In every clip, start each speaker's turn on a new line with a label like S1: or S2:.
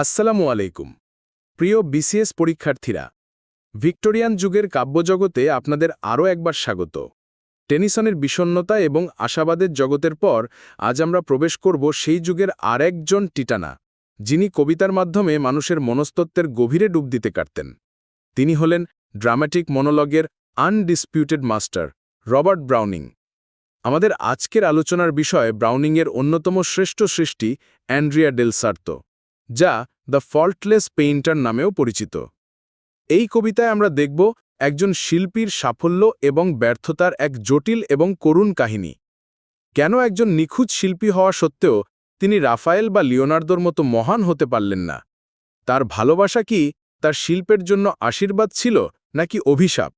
S1: আসসালামু আলাইকুম। প্রিয় বিসিএস পরীক্ষার্থীরা, ভিক্টোরিয়ান যুগের কাব্যজগতে আপনাদের আরও একবার স্বাগত। টেনিসনের বিষণ্নতা এবং আশাবাদের জগতের পর আজ আমরা প্রবেশ করব সেই যুগের আর একজন টিটানা, যিনি কবিতার মাধ্যমে মানুষের মনস্তত্ত্বের গভীরে ডুব দিতে কাটতেন। তিনি হলেন ড্রামাটিক মনোলগের আনডিসপিউটেড মাস্টার রবার্ট ব্রাউনিং। আমাদের আজকের আলোচনার বিষয় ব্রাউনিংয়ের অন্যতম শ্রেষ্ঠ সৃষ্টি অ্যান্ড্রিয়া ডেল সার্তো। যা দ্য ফল্টলেস পেইন্টার নামেও পরিচিত। এই কবিতায় আমরা দেখব একজন শিল্পীর সাফল্য এবং ব্যর্থতার এক জটিল এবং করুণ কাহিনী। কেন একজন নিখুঁত শিল্পী হওয়া সত্ত্বেও তিনি রাফায়েল বা লিওনার্দোর মতো মহান হতে পারলেন না? তার ভালোবাসা কি তার শিল্পের জন্য আশীর্বাদ ছিল নাকি অভিশাপ?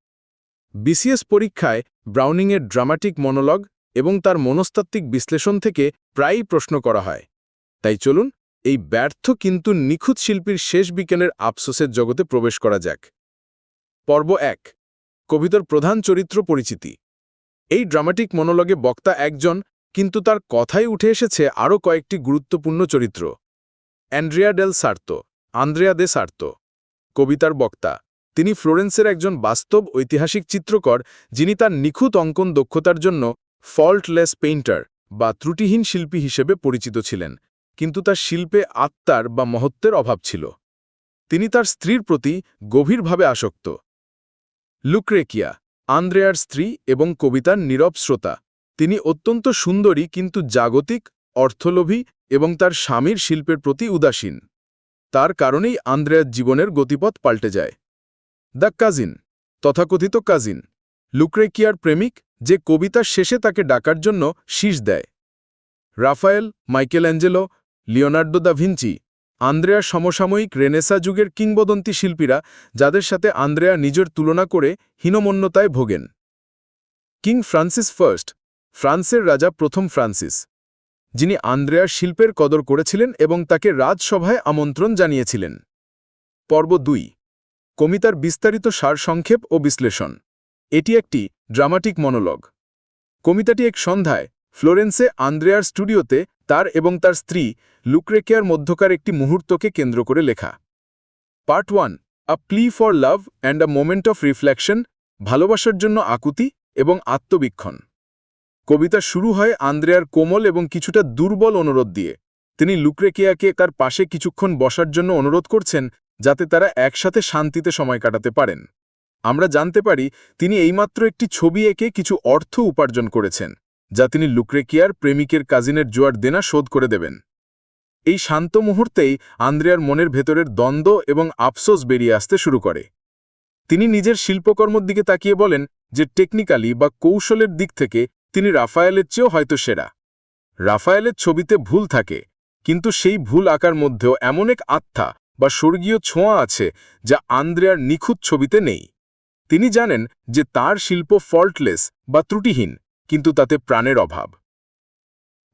S1: বিসিএস পরীক্ষায় ব্রাউনিংয়ের ড্রামাটিক মনোলগ এবং তার মনস্তাত্ত্বিক বিশ্লেষণ থেকে প্রায়ই প্রশ্ন করা হয়। তাই চলুন এই ব্যর্থ কিন্তু নিখুঁত শিল্পীর শেষ বিকেলের আফসোসের জগতে প্রবেশ করা যাক। পর্ব এক, কবিতার প্রধান চরিত্র পরিচিতি। এই ড্রামাটিক মনোলগে বক্তা একজন, কিন্তু তার কথাই উঠে এসেছে আরও কয়েকটি গুরুত্বপূর্ণ চরিত্র। Andrea del Sarto, Andrea del Sarto, কবিতার বক্তা। তিনি ফ্লোরেন্সের একজন বাস্তব ঐতিহাসিক চিত্রকর, যিনি তার নিখুঁত অঙ্কন দক্ষতার জন্য ফল্টলেস পেইন্টার বা ত্রুটিহীন শিল্পী হিসেবে পরিচিত ছিলেন। কিন্তু তার শিল্পে আত্মার বা মহত্বের অভাব ছিল। তিনি তার স্ত্রীর প্রতি গভীরভাবে আসক্ত। লুক্রেকিয়া, আন্দ্রেয়ার স্ত্রী এবং কবিতার নীরব শ্রোতা, তিনি অত্যন্ত সুন্দরী কিন্তু জাগতিক, অর্থলোভী এবং তার স্বামীর শিল্পের প্রতি উদাসীন। তার কারণেই আন্দ্রেয়ার জীবনের গতিপথ পাল্টে যায়। দ্য কাজিন, তথাকথিত কাজিন, লুক্রেকিয়ার প্রেমিক যে কবিতার শেষে তাকে ডাকার জন্য শীষ দেয়। Raphael Michelangelo Leonardo da Vinci আন্দ্রেয়ার সমসাময়িক রেনেসা যুগের কিংবদন্তি শিল্পীরা যাদের সাথে আন্দ্রেয়া নিজের তুলনা করে হীনমন্যতায় ভোগেন। কিং ফ্রান্সিস ফার্স্ট, ফ্রান্সের রাজা প্রথম ফ্রান্সিস। যিনি আন্দ্রেয়ার শিল্পের কদর করেছিলেন এবং তাকে রাজসভায় আমন্ত্রণ জানিয়েছিলেন। পর্ব দুই কমিতার বিস্তারিত সারসংক্ষেপ ও বিশ্লেষণ। এটি একটি ড্রামাটিক মনোলগ। কমিতাটি এক সন্ধ্যায় ফ্লোরেন্সে আন্দ্রেয়ার স্টুডিওতে তার এবং তার স্ত্রী লুক্রেকিয়ার মধ্যকার একটি মুহূর্তকে কেন্দ্র করে লেখা। Part one, a plea for love and a moment of reflection, ভালোবাসার জন্য আকুতি এবং আত্মবীক্ষণ। কবিতা শুরু হয় আন্দ্রেয়ার কোমল এবং কিছুটা দুর্বল অনুরোধ দিয়ে। তিনি লুক্রেকিয়াকে তার পাশে কিছুক্ষণ বসার জন্য অনুরোধ করছেন যাতে তারা একসাথে শান্তিতে সময় কাটাতে পারেন। আমরা জানতে পারি, তিনি এইমাত্র একটি ছবি এঁকে কিছু অর্থ উপার্জন করেছেন। যা তিনি লুক্রেকিয়ার প্রেমিকের কাজিনের জোয়ার দেনা শোধ করে দেবেন। এই শান্ত মুহূর্তেই আন্দ্রেয়ার মনের ভেতরের দ্বন্দ্ব এবং আফসোস বেরিয়ে আসতে শুরু করে। তিনি নিজের শিল্পকর্মর দিকে তাকিয়ে বলেন যে টেকনিক্যালি বা কৌশলের দিক থেকে তিনি রাফায়েলের চেয়েও হয়তো সেরা। রাফায়েলের ছবিতে ভুল থাকে, কিন্তু সেই ভুল আকার মধ্যেও এমন এক আত্মা বা স্বর্গীয় ছোঁয়া আছে যা আন্দ্রেয়ার নিখুঁত ছবিতে নেই। তিনি জানেন যে তার শিল্প ফল্টলেস বা ত্রুটিহীন কিন্তু তাতে প্রাণের অভাব।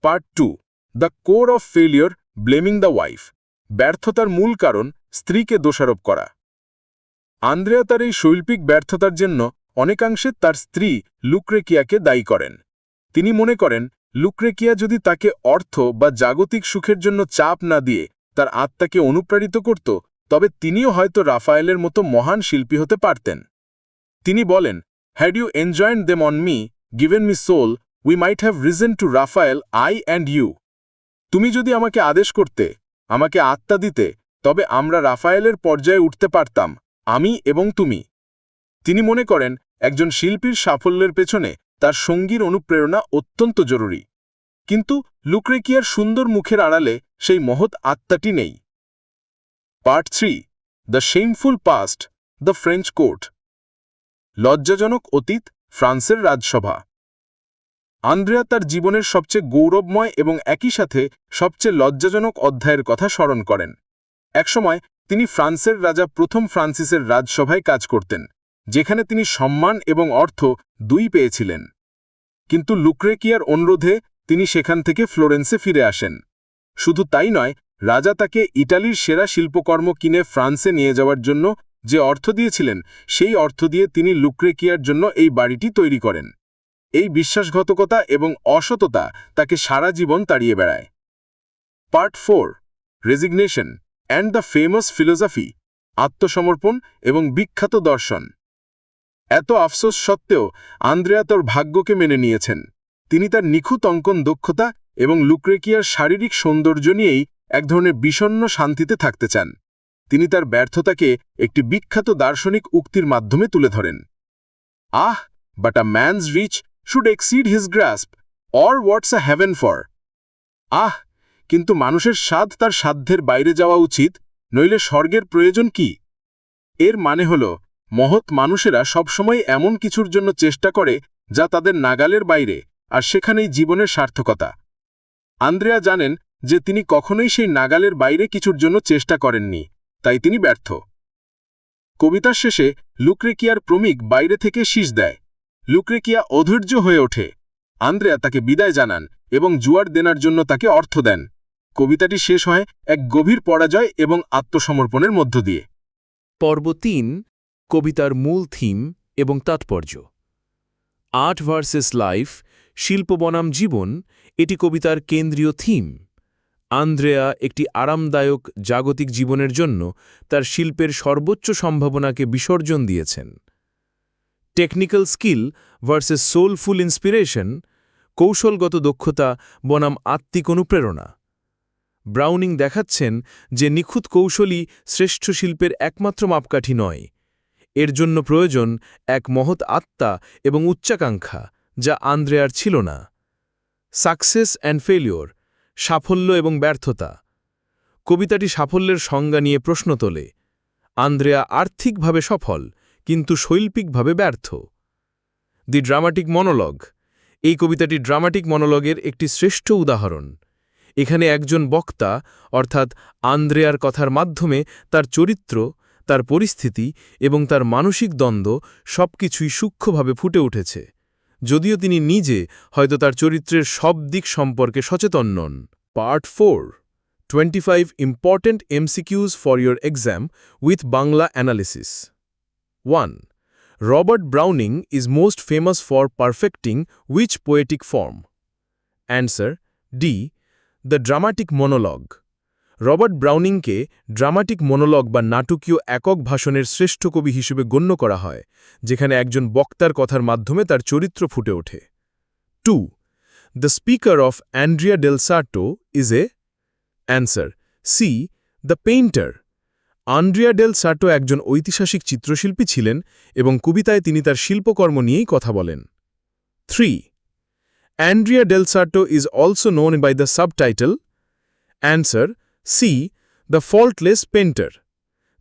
S1: Part two, the core of failure blaming the wife. ব্যর্থতার মূল কারণ, স্ত্রীকে দোষারোপ করা। আন্দ্রেয়া তার এই শৈল্পিক ব্যর্থতার জন্য অনেকাংশে তার স্ত্রী লুক্রেকিয়াকে দায়ী করেন। তিনি মনে করেন, লুক্রেকিয়া যদি তাকে অর্থ বা জাগতিক সুখের জন্য চাপ না দিয়ে তার আত্মাকে অনুপ্রাণিত করত, তবে তিনিও হয়তো রাফায়েলের মতো মহান শিল্পী হতে পারতেন। তিনি বলেন, had you enjoined them on me? Given me soul we might have risen to Raphael I and you তুমি যদি আমাকে আদেশ করতে, আমাকে আত্মা দিতে, তবে আমরা রাফায়েলের পর্যায়ে উঠতে পারতাম, আমি এবং তুমি। তিনি মনে করেন, একজন শিল্পীর সাফল্যের পেছনে তার সঙ্গীর অনুপ্রেরণা অত্যন্ত জরুরি। কিন্তু লুক্রেকিয়ার সুন্দর মুখের আড়ালে সেই মহৎ আত্মাটি নেই। Part three, the shameful past, the French court. লজ্জাজনক অতীত ফ্রান্সের রাজসভা। আন্দ্রেয়া তার জীবনের সবচেয়ে গৌরবময় এবং একই সাথে সবচেয়ে লজ্জাজনক অধ্যায়ের কথা স্মরণ করেন। একসময় তিনি ফ্রান্সের রাজা প্রথম ফ্রান্সিসের রাজসভায় কাজ করতেন, যেখানে তিনি সম্মান এবং অর্থ দুই পেয়েছিলেন। কিন্তু লুক্রেকিয়ার অনুরোধে তিনি সেখান থেকে ফ্লোরেন্সে ফিরে আসেন। শুধু তাই নয়, রাজা তাকে ইটালির সেরা শিল্পকর্ম কিনে ফ্রান্সে নিয়ে যাওয়ার জন্য যে অর্থ দিয়েছিলেন, সেই অর্থ দিয়ে তিনি লুক্রেকিয়ার জন্য এই বাড়িটি তৈরি করেন। এই বিশ্বাসঘাতকতা এবং অসততা তাকে সারা জীবন তাড়িয়ে বেড়ায়। Part four, resignation
S2: and the famous philosophy, আত্মসমর্পণ এবং বিখ্যাত দর্শন। এত আফসোস সত্ত্বেও আন্দ্রেয়া তোর ভাগ্যকে মেনে নিয়েছেন। তিনি তার নিখুঁত অঙ্কন দক্ষতা এবং লুক্রেকিয়ার শারীরিক সৌন্দর্য নিয়েই এক ধরনের বিষণ্ন শান্তিতে থাকতে চান। তিনি তার ব্যর্থতাকে একটি বিখ্যাত দার্শনিক উক্তির মাধ্যমে তুলে ধরেন। আহ but a man's reach should exceed his grasp or what's a heaven for ah, কিন্তু মানুষের স্বাদ তার সাধ্যের বাইরে যাওয়া উচিত, নইলে স্বর্গের প্রয়োজন কি? এর মানে হল, মহৎ মানুষেরা সবসময় এমন কিছুর জন্য চেষ্টা করে যা তাদের নাগালের বাইরে, আর সেখানেই জীবনের সার্থকতা। আন্দ্রেয়া জানেন যে তিনি কখনোই সেই নাগালের বাইরে কিছুর জন্য চেষ্টা করেননি। তাই তিনি ব্যর্থ। কবিতার শেষে লুক্রেকিয়ার প্রমিক বাইরে থেকে শীষ দেয়। লুক্রেকিয়া অধৈর্য হয়ে ওঠে। আন্দ্রেয়া তাকে বিদায় জানান এবং জুয়ার দেনার জন্য তাকে অর্থ দেন। কবিতাটি শেষ হয় এক গভীর পরাজয় এবং আত্মসমর্পণের মধ্য দিয়ে।
S3: পর্ব তিন, কবিতার মূল থিম এবং তাৎপর্য। আর্ট ভার্সেস লাইফ শিল্প বনাম জীবন, এটি কবিতার কেন্দ্রীয় থিম। আন্দ্রেয়া একটি আরামদায়ক জাগতিক জীবনের জন্য তার শিল্পের সর্বোচ্চ সম্ভাবনাকে বিসর্জন দিয়েছেন। Technical skill versus soulful inspiration, কৌশলগত দক্ষতা বনাম আত্মিক অনুপ্রেরণা। ব্রাউনিং দেখাচ্ছেন যে নিখুঁত কৌশলই শ্রেষ্ঠ শিল্পের একমাত্র মাপকাঠি নয়। এর জন্য প্রয়োজন এক মহৎ আত্মা এবং উচ্চাকাঙ্ক্ষা, যা আন্দ্রেয়ার ছিল না। সাকসেস অ্যান্ড ফেলিওর সাফল্য এবং ব্যর্থতা। কবিতাটি সাফল্যের সংজ্ঞা নিয়ে প্রশ্ন তোলে। আন্দ্রেয়া আর্থিকভাবে সফল, কিন্তু শৈল্পিকভাবে ব্যর্থ। The dramatic monologue. এই কবিতাটি ড্রামাটিক মনোলগের একটি শ্রেষ্ঠ উদাহরণ। এখানে একজন বক্তা, অর্থাৎ আন্দ্রেয়ার কথার মাধ্যমে তার চরিত্র, তার পরিস্থিতি এবং তার মানসিক দ্বন্দ্ব সবকিছুই সূক্ষ্মভাবে ফুটে উঠেছে। যদিও তিনি নিজে হয়তো তার চরিত্রের সব দিক সম্পর্কে সচেতন নন। Part four, twenty five important MCQs for your exam with Bangla analysis. One, Robert Browning is most famous for perfecting which poetic form. Answer, D, the dramatic monologue. Robert ব্রাউনিংকে dramatic monologue বা নাটকীয় একক ভাষণের শ্রেষ্ঠ কবি হিসেবে গণ্য করা হয়, যেখানে একজন বক্তার কথার মাধ্যমে তার চরিত্র ফুটে ওঠে। Two, the speaker of Andrea Del Sarto is a answer. C, the painter. Andrea Del Sarto একজন ঐতিহাসিক চিত্রশিল্পী ছিলেন এবং কবিতায় তিনি তার শিল্পকর্ম নিয়েই কথা বলেন। Three, Andrea Del Sarto is also known by the subtitle. Answer C the faultless painter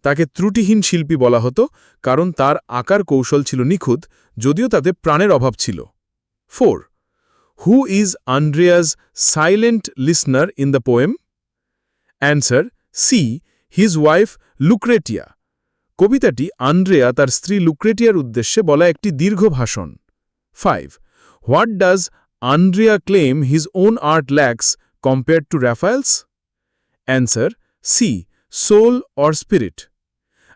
S3: তাকে ত্রুটিহীন শিল্পী বলা হতো, কারণ তার আকার কৌশল ছিল নিখুঁত, যদিও তাতে প্রাণের অভাব ছিল। Four who is Andrea's silent listener in the poem answer C his wife Lucrezia কবিতাটি আন্দ্রেয়া তার স্ত্রী লুক্রেটিয়ার উদ্দেশ্যে বলা একটি দীর্ঘ ভাষণ। Five what does Andrea claim his own art lacks compare to Raphael's answer C, soul or spirit.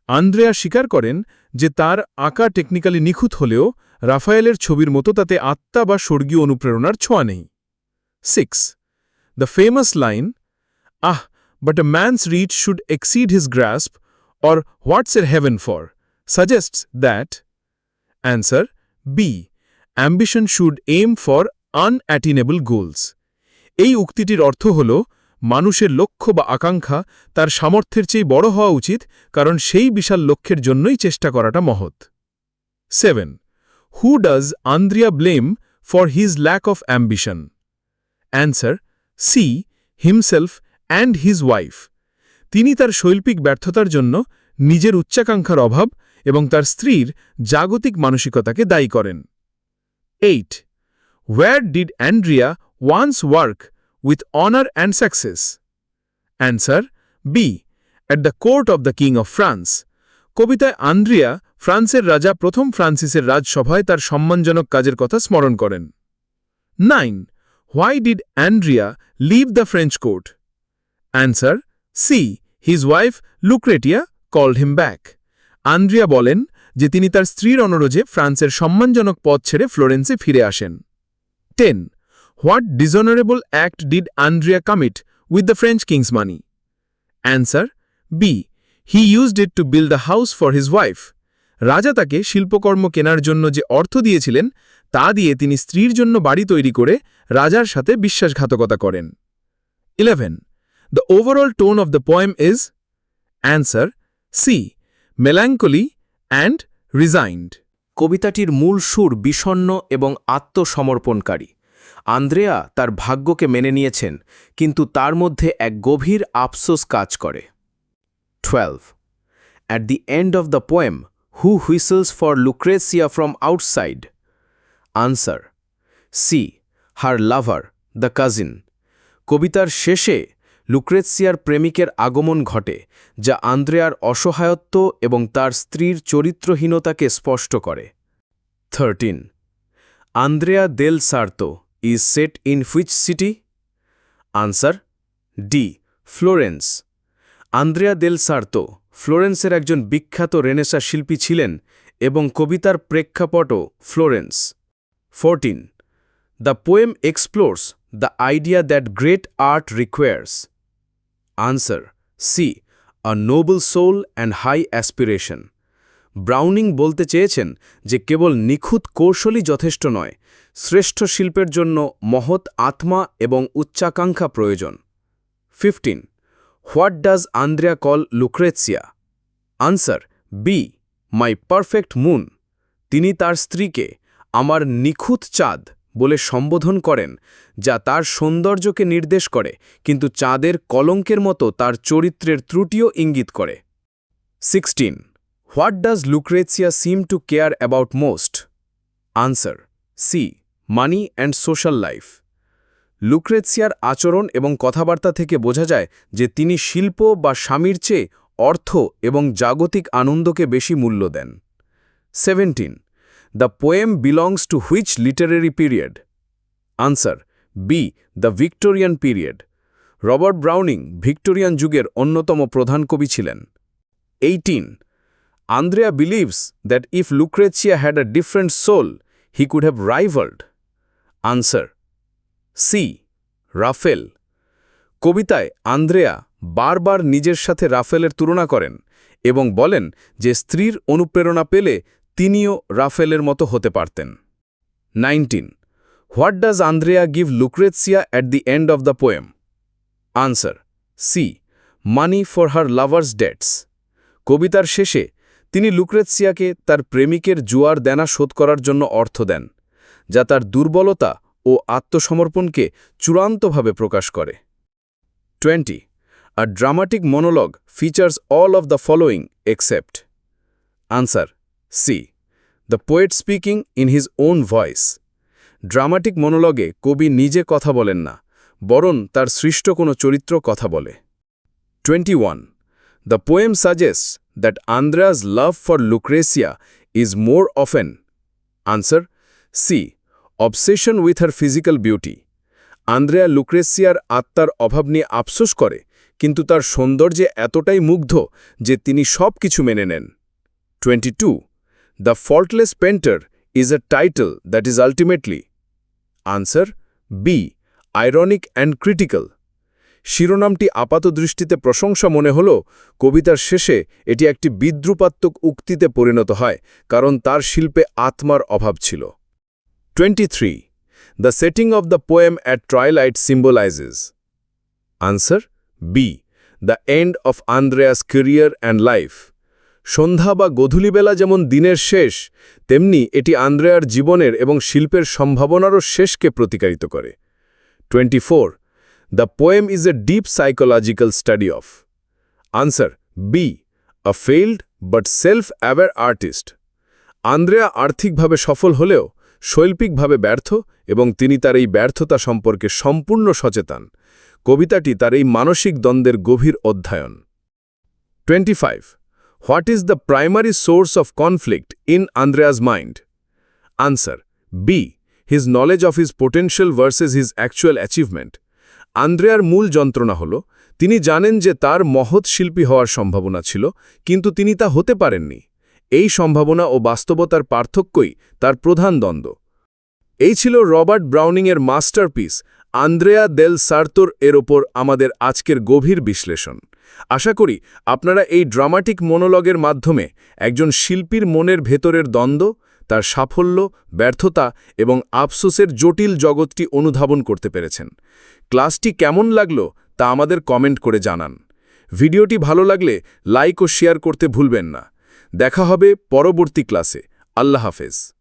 S3: Andrea স্বীকার করেন যে তার আঁকা টেকনিক্যালি নিখুঁত হলেও রাফায়েলের ছবির মতো তাতে আত্মা বা স্বর্গীয় অনুপ্রেরণার ছোঁয়া নেই। Six, the famous line, ah, but a man's reach should exceed his grasp or what's a heaven for suggests that, answer, B, ambition should aim for unattainable goals এই উক্তিটির অর্থ হলো মানুষের লক্ষ্য বা আকাঙ্ক্ষা তার সামর্থ্যের চেয়ে বড় হওয়া উচিত, কারণ সেই বিশাল লক্ষ্যের জন্যই চেষ্টা করাটা মহৎ। Seven, who does Andrea blame for his lack of ambition? Answer, C, himself and his wife. তিনি তার শৈল্পিক ব্যর্থতার জন্য নিজের উচ্চাকাঙ্ক্ষার অভাব এবং তার স্ত্রীর জাগতিক মানসিকতাকে দায়ী করেন। Eight where did Andrea once work with honour and success answer B at the court of the king of France কবিতায় আন্দ্রিয়া, ফ্রান্সের রাজা প্রথম ফ্রান্সিসের রাজসভায় তার সম্মানজনক কাজের কথা স্মরণ করেন। Nine, why did Andrea leave the French court? Answer C his wife Lucrezia called him back Andrea বলেন যে তিনি তার স্ত্রীর অনুরোধে ফ্রান্সের সম্মানজনক পথ ছেড়ে ফ্লোরেন্সে ফিরে আসেন। Ten what dishonourable act did Andrea commit with the French king's money answer
S1: B he used it to build the house for his wife রাজা তাকে শিল্পকর্ম কেনার জন্য যে অর্থ দিয়েছিলেন, তা দিয়ে তিনি স্ত্রীর জন্য বাড়ি তৈরি করে রাজার সাথে বিশ্বাসঘাতকতা করেন। Eleven the overall tone of the poem is answer C melancholy and resigned
S3: কবিতাটির মূল সুর বিষণ্ন এবং আত্মসমর্পণকারী। আন্দ্রেয়া তার ভাগ্যকে মেনে নিয়েছেন, কিন্তু তার মধ্যে এক গভীর আফসোস কাজ করে। Twelve at the end of the poem who whistles for Lucrezia from outside answer C her lover the cousin কবিতার শেষে লুক্রেসিয়ার প্রেমিকের আগমন ঘটে, যা আন্দ্রেয়ার অসহায়ত্ব এবং তার স্ত্রীর চরিত্রহীনতাকে স্পষ্ট করে। Thirteen Andrea Del Sarto is set in which city answer D Florence Andrea Del Sarto ফ্লোরেন্সের একজন বিখ্যাত রেনেসা শিল্পী ছিলেন এবং কবিতার প্রেক্ষাপটও Florence fourteen the poem explores the idea that great art requires answer C a noble soul and high aspiration Browning বলতে চেয়েছেন যে কেবল নিখুঁত কৌশলই যথেষ্ট নয় শ্রেষ্ঠ শিল্পের জন্য মহৎ আত্মা এবং উচ্চাকাঙ্ক্ষা প্রয়োজন। Fifteen, what does Andrea call Lucrezia? Answer, B, my perfect moon. তিনি তার স্ত্রীকে আমার নিখুঁত চাঁদ বলে সম্বোধন করেন, যা তার সৌন্দর্যকে নির্দেশ করে, কিন্তু চাঁদের কলঙ্কের মতো তার চরিত্রের ত্রুটিও ইঙ্গিত করে। Sixteen, what does Lucrezia seem to care about most? Answer, C money and social life. লুক্রেৎসিয়ার আচরণ এবং কথাবার্তা থেকে বোঝা যায় যে তিনি শিল্প বা স্বামীর চেয়ে অর্থ এবং জাগতিক আনন্দকে বেশি মূল্য দেন। Seventeen, the poem belongs to which literary period? Answer, B, the Victorian period. Robert Browning Victorian যুগের অন্যতম প্রধান কবি ছিলেন। Eighteen, Andrea believes that if Lucrezia had a different soul, he could have rivalled. Answer. C, Raphael. কবিতায় Andrea বারবার নিজের সাথে রাফেলের তুলনা করেন এবং বলেন যে স্ত্রীর অনুপ্রেরণা পেলে তিনিও রাফেলের মতো হতে পারতেন। Nineteen, what does Andrea give Lucrezia at the end of the poem? Answer, C, money for her lover's debts. কবিতার শেষে তিনি লুক্রেৎসিয়াকে তার প্রেমিকের জুয়ার দেনা শোধ করার জন্য অর্থ দেন। যা তার দুর্বলতা ও আত্মসমর্পণকে চূড়ান্তভাবে প্রকাশ করে। Twenty are dramatic monologue features all of the following except answer C the poet speaking in his own voice dramatic মনোলগে কবি নিজে কথা বলেন না, বরং তার সৃষ্ট কোনো চরিত্র কথা বলে। Twenty one the poem suggest that Andrea's love for Lucrezia is more often answer C obsession with her physical beauty Andrea লুক্রেসিয়ার আত্মার অভাব নিয়ে আফসোস করে, কিন্তু তার সৌন্দর্যে এতটাই মুগ্ধ যে তিনি সব কিছু মেনে নেন। Twenty two the faultless painter is a title that is ultimately answer B ironic and critical শিরোনামটি আপাত দৃষ্টিতে প্রশংসা মনে হল, কবিতার শেষে এটি একটি বিদ্রুপাত্মক উক্তিতে পরিণত হয়, কারণ তার শিল্পে আত্মার অভাব ছিল। 23. The setting of the poem at twilight symbolizes Answer B. The end of Andrea's career and life. সন্ধ্যা বা গধূলিবেলা যেমন দিনের শেষ তেমনি এটি আন্দ্রেয়ার জীবনের এবং শিল্পের সম্ভাবনারও শেষকে প্রতিকারিত করে 24. The poem is a deep psychological study of Answer B. A failed but self-aware artist. Andrea আর্থিকভাবে সফল হলেও শৈল্পিকভাবে ব্যর্থ এবং তিনি তার এই ব্যর্থতা সম্পর্কে সম্পূর্ণ সচেতন। কবিতাটি তার এই মানসিক দ্বন্দ্বের গভীর অধ্যয়ন। 25. What is the primary source of conflict in Andrea's mind? Answer, B, his knowledge of his potential versus his actual achievement. আন্দ্রেয়ার মূল যন্ত্রণা হল, তিনি জানেন যে তার মহৎ শিল্পী হওয়ার সম্ভাবনা ছিল, কিন্তু তিনি তা হতে পারেননি। এই সম্ভাবনা ও বাস্তবতার পার্থক্যই তার প্রধান দ্বন্দ্ব। এই ছিল রবার্ট ব্রাউনিংয়ের মাস্টারপিস
S1: আন্দ্রেয়া দেল সার্তোর এর ওপর আমাদের আজকের গভীর বিশ্লেষণ। আশা করি আপনারা এই ড্রামাটিক মনোলগের মাধ্যমে একজন শিল্পীর মনের ভেতরের দ্বন্দ্ব, তার সাফল্য, ব্যর্থতা এবং আফসোসের জটিল জগৎটি অনুধাবন করতে পেরেছেন। ক্লাসটি কেমন লাগল তা আমাদের কমেন্ট করে জানান। ভিডিওটি ভালো লাগলে লাইক ও শেয়ার করতে ভুলবেন না। দেখা হবে পরবর্তী ক্লাসে। আল্লাহ হাফেজ।